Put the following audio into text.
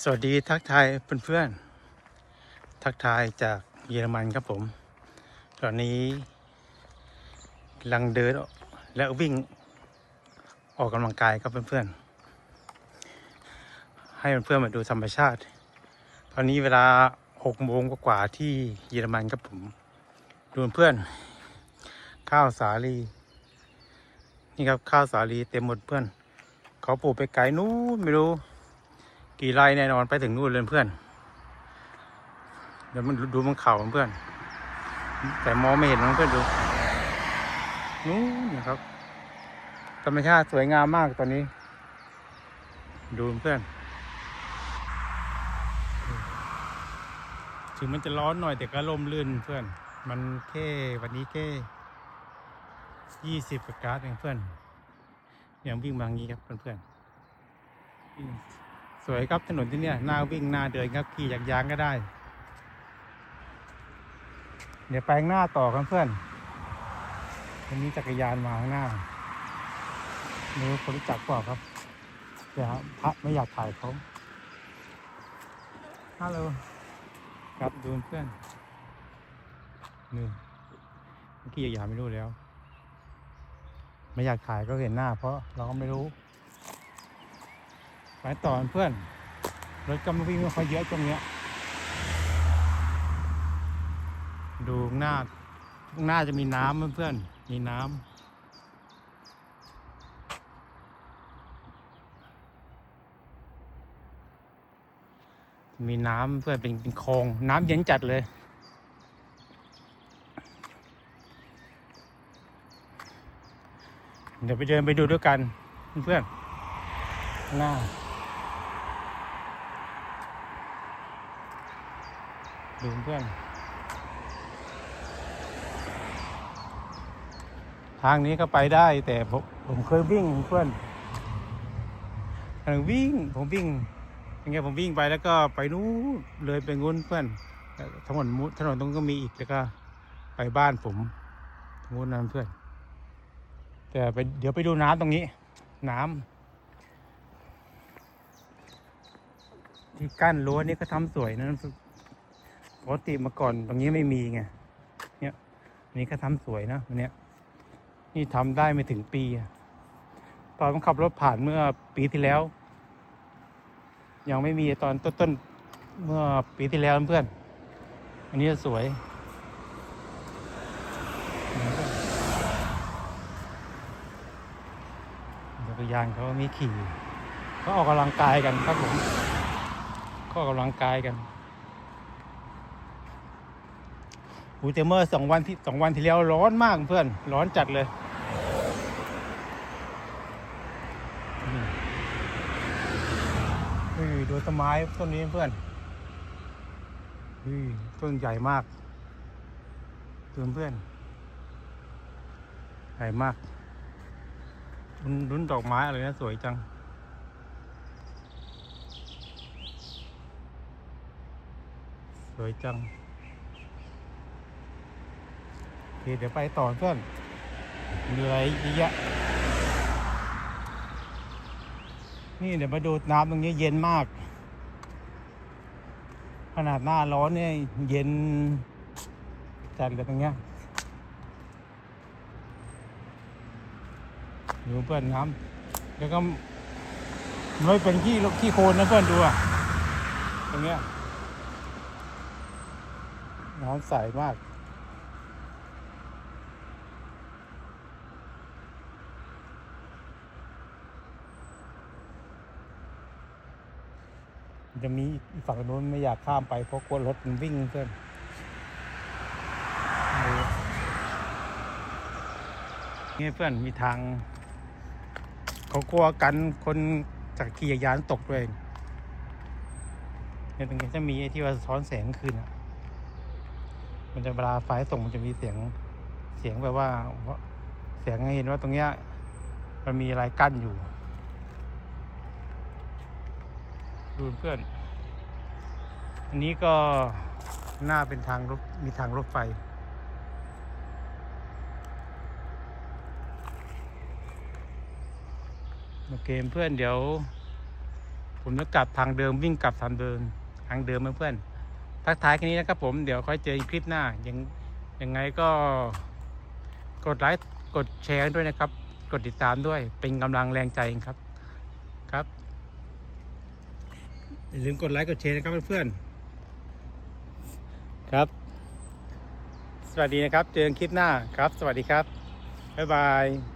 สวัสดีทักทายเพื่อนๆ ทักทายจากเยอรมันครับผม ตอนนี้กำลังเดินและวิ่งออกกำลังกายครับเพื่อนๆ ให้เพื่อนๆมาดูธรรมชาติ ตอนนี้เวลาหกโมงกว่าที่เยอรมันครับผม ดูเพื่อนข้าวสาลี นี่ครับข้าวสาลีเต็มหมดเพื่อน เขาปลูกไปไกลนู้นไม่รู้ กี่ไร่แน่นอนไปถึงนู่นเลยเพื่อน เดี๋ยวมันดูมันเข่าเพื่อน แต่มองไม่เห็นมันเพื่อนดูนู้นนะครับ ธรรมชาติสวยงามมากตอนนี้ ดูเพื่อน ถึงมันจะร้อนหน่อยแต่ก็ร่มรื่นเพื่อน มันแค่วันนี้แค่ยี่สิบกว่ากราดเองเพื่อนยังวิ่งมาอย่างนี้ครับเพื่อนๆ สวยครับถนนที่เนี่ยน่าวิ่งน่าเดินครับขี่จักรยานก็ได้ เดี๋ยวไปข้างหน้าต่อครับเพื่อนวันนี้จักรยานมาข้างหน้าไม่รู้คนรู้จักเปล่าครับเดี๋ยวพระไม่อยากถ่ายเขาฮัลโหลครับดูเพื่อนนี่เมื่อกี้จักรยานไม่รู้แล้ว ไม่อยากถ่ายก็เห็นหน้า เพราะเราก็ไม่รู้ ไปต่อเพื่อนรถก็ไม่วิ่งไม่ค่อยเยอะตรงเนี้ยดูหน้าข้างหน้าจะมีน้ำเพื่อนมีน้ำมีน้ำเพื่อนเป็นเป็นคลองน้ำเย็นจัดเลย เดี๋ยวไปเดินไปดูด้วยกันเพื่อนหน้า ดูเพื่อน ทางนี้ก็ไปได้ แต่ผมผมเคยวิ่งเพื่อนทางวิ่งผมวิ่งยังไงผมวิ่งไปแล้วก็ไปนู้นเลยไปงุ้นเพื่อนถนนมุถนนตรงก็มีอีกแล้วก็ไปบ้านผมทางนู้นนั่นเพื่อน แต่ไปเดี๋ยวไปดูน้ำตรงนี้ น้ำที่กั้นรั้วนี่ก็ทำสวยนะ ปกติมื่อก่อนตรงนี้ไม่มีไงเนี่ยอันนี้ก็ทำสวยนะอันเนี้ยนี่ทำได้ไม่ถึงปีอะตอนผมขับรถผ่านเมื่อปีที่แล้ว ยังไม่มีตอนต้นๆเมื่อปีที่แล้วเพื่อนอันนี้สวยจักรยานเขามีขี่เขาออกกำลังกายกันครับผมเขาออกกำลังกายกัน หูแต่เมื่อสองวันที่สองวันที่แล้วร้อนมากเพื่อน ร้อนจัดเลยอุ้ยดูต้นไม้ต้นนี้เพื่อนเฮ้ยต้นใหญ่มากเพื่อนเพื่อนใหญ่มากรุนรุนดอกไม้อะไรนะสวยจังสวยจังโอ เคเดี๋ยวไปต่อเพื่อนเหนื่อยเยอะแยะนี่เดี๋ยวมาดูน้ำตรงนี้เย็นมาก ขนาดหน้าร้อนเนี่ยเย็นจัดเลยตรงเนี้ยดูเพื่อนน้ำแล้วก็ไม่เป็นขี้ขี้โคลนนะเพื่อนดูอะตรงเนี้ยน้ำใสมาก จะมีฝั่งโน้นไม่อยากข้ามไปเพราะกลัวรถมันวิ่งเพื่อนนี่เพื่อนมีทางเขากลัวกันคนจากขี่ยานตกตัวเองเนี่ยตรงนี้จะมีไอ้ที่ว่าสะท้อนแสงคืนอะ มันจะเวลาไฟส่งมันจะมีเสียงเสียงแบบว่า เสียงให้เห็นว่าตรงเนี้ย มันมีอะไรกั้นอยู่ ดูเพื่อน อันนี้ก็หน้าเป็นทางรถมีทางรถไฟ โอเคเพื่อนเดี๋ยว ผมจะกลับทางเดิมวิ่งกลับทางเดิมทางเดิมเพื่อนทักทายแค่นี้นะครับผมเดี๋ยวค่อยเจอคลิปหน้ายังยังไงก็กดไลค์กดแชร์ด้วยนะครับ กดติดตามด้วยเป็นกำลังแรงใจครับครับ อย่าลืมกดไลค์กดแชร์นะครับเพื่อนๆครับ สวัสดีนะครับ เจอกันคลิปหน้าครับ สวัสดีครับ บ๊ายบาย